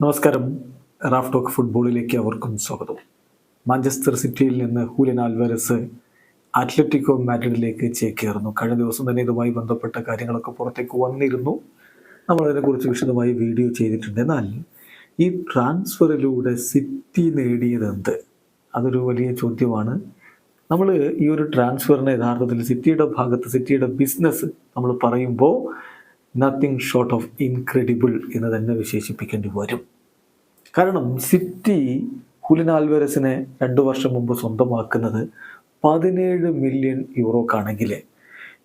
നമസ്കാരം. Raf talk ഫുട്ബോളിലേക്ക് അവർക്കും സ്വാഗതം. മാഞ്ചസ്റ്റർ സിറ്റിയിൽ നിന്ന് ഹൂലിൻ ആൽവരസ് അത്ലറ്റിക്കോ മാഡ്രിഡിലേക്ക് ചേക്കേറുന്നു. കഴിഞ്ഞ ദിവസം തന്നെ ഇതുമായി ബന്ധപ്പെട്ട കാര്യങ്ങളൊക്കെ പുറത്തേക്ക് വന്നിരുന്നു. നമ്മൾ അതിനെക്കുറിച്ച് വിശദമായി വീഡിയോ ചെയ്തിട്ടുണ്ട്. എന്നാൽ ഈ ട്രാൻസ്ഫറിലൂടെ സിറ്റി നേടിയതെന്ത് അതൊരു വലിയ ചോദ്യമാണ്. നമ്മൾ ഈ ഒരു ട്രാൻസ്ഫറിനെ യഥാർത്ഥത്തിൽ സിറ്റിയുടെ ഭാഗത്ത് സിറ്റിയുടെ ബിസിനസ് നമ്മൾ പറയുമ്പോൾ നത്തിങ് ഷോർട്ട് ഓഫ് ഇൻക്രെഡിബിൾ എന്ന് തന്നെ വിശേഷിപ്പിക്കേണ്ടി വരും. കാരണം സിറ്റി ഹുലിൻ ആൽവരസിനെ രണ്ടു വർഷം മുമ്പ് സ്വന്തമാക്കുന്നത് പതിനേഴ് മില്യൺ യൂറോക്കാണെങ്കിൽ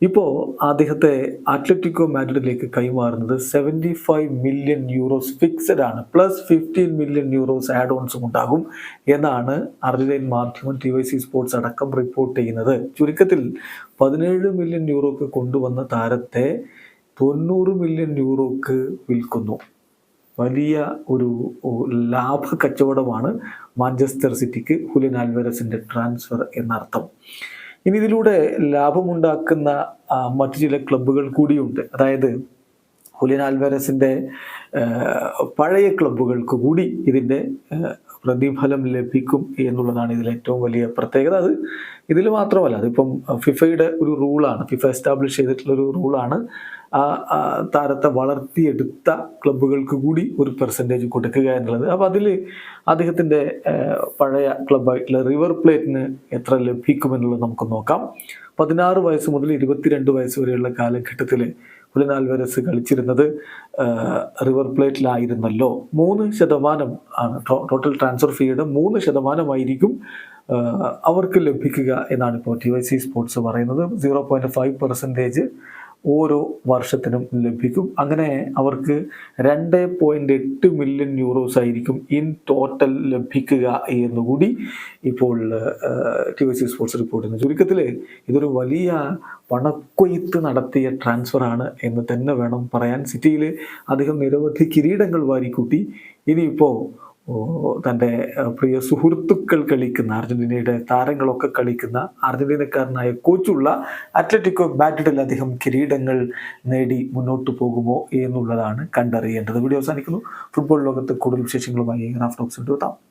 ഇപ്പോൾ അദ്ദേഹത്തെ അത്ലറ്റിക്കോ മാഡ്രിഡിലേക്ക് കൈമാറുന്നത് seventy five million euros fixed ആണ്. Plus fifteen million euros add ഓൺസും ഉണ്ടാകും എന്നാണ് അർജന്റീൻ മാധ്യമം ടി വൈ സി സ്പോർട്സ് അടക്കം റിപ്പോർട്ട് ചെയ്യുന്നത്. ചുരുക്കത്തിൽ പതിനേഴ് മില്യൺ യൂറോക്ക് കൊണ്ടുവന്ന താരത്തെ തൊണ്ണൂറ് മില്യൺ യൂറോക്ക് വിൽക്കുന്നു. വലിയ ഒരു ലാഭ കച്ചവടമാണ് മാഞ്ചസ്റ്റർ സിറ്റിക്ക് ഹുലിൻ ആൽവരസിന്റെ ട്രാൻസ്ഫർ എന്നർത്ഥം. ഇനി ഇതിലൂടെ ലാഭമുണ്ടാക്കുന്ന മറ്റു ചില ക്ലബ്ബുകൾ കൂടിയുണ്ട്. അതായത് ഹുലിൻ ആൽവരസിന്റെ പഴയ ക്ലബ്ബുകൾക്ക് കൂടി ഇതിന്റെ പ്രതിഫലം ലഭിക്കും എന്നുള്ളതാണ് ഇതിൽ ഏറ്റവും വലിയ പ്രത്യേകത. അത് ഇതിൽ മാത്രമല്ല അതിപ്പം ഫിഫയുടെ ഒരു റൂളാണ് ഫിഫ എസ്റ്റാബ്ലിഷ് ചെയ്തിട്ടുള്ള ഒരു റൂളാണ് ആ താരത്തെ വളർത്തിയെടുത്ത ക്ലബ്ബുകൾക്ക് കൂടി ഒരു പെർസെന്റേജ് കൊടുക്കുക എന്നുള്ളത്. അപ്പോൾ അതിൽ അദ്ദേഹത്തിന്റെ പഴയ ക്ലബ്ബായിട്ടുള്ള റിവർ പ്ലേറ്റിന് എത്ര ലഭിക്കുമെന്നുള്ളത് നമുക്ക് നോക്കാം. പതിനാറ് വയസ്സ് മുതൽ ഇരുപത്തിരണ്ട് വയസ്സ് വരെയുള്ള കാലഘട്ടത്തിൽ ഹുലിൻ ആൽവരസ് കളിച്ചിരുന്നത് റിവർ പ്ലേറ്റിലായിരുന്നല്ലോ. മൂന്ന് ശതമാനം ആണ് ടോട്ടൽ ട്രാൻസ്ഫർ ഫീയുടെ മൂന്ന് ശതമാനമായിരിക്കും അവർക്ക് ലഭിക്കുക എന്നാണ് ഇപ്പോൾ ടി വൈ സി സ്പോർട്സ് പറയുന്നത്. സീറോ പോയിന്റ് ഫൈവ് പെർസെന്റേജ് ഓരോ വർഷത്തിനും ലഭിക്കും. അങ്ങനെ അവർക്ക് രണ്ട് പോയിന്റ് എട്ട് മില്യൺ യൂറോസ് ആയിരിക്കും ഇൻ ടോട്ടൽ ലഭിക്കുക എന്നുകൂടി ഇപ്പോൾ ടി വി സി സ്പോർട്സ് റിപ്പോർട്ടിന് ചുരുക്കത്തിൽ ഇതൊരു വലിയ പണക്കൊയ്ത്ത് നടത്തിയ ട്രാൻസ്ഫറാണ് എന്ന് തന്നെ വേണം പറയാൻ. സിറ്റിയിൽ അദ്ദേഹം നിരവധി കിരീടങ്ങൾ വാരിക്കൂട്ടി. ഇനിയിപ്പോൾ തന്റെ പ്രിയ സുഹൃത്തുക്കൾ കളിക്കുന്ന അർജന്റീനയുടെ താരങ്ങളൊക്കെ കളിക്കുന്ന അർജന്റീനക്കാരനായ കോച്ചുള്ള അത്ലറ്റിക്കോ മാഡ്രിഡിൽ അദ്ദേഹം കിരീടങ്ങൾ നേടി മുന്നോട്ട് പോകുമോ എന്നുള്ളതാണ് കണ്ടറിയേണ്ടത്. വീഡിയോ അവസാനിക്കുന്നു. ഫുട്ബോൾ ലോകത്ത് കൂടുതൽ വിശേഷങ്ങളുമായി റാഫ് ടോക്സ് എത്താം.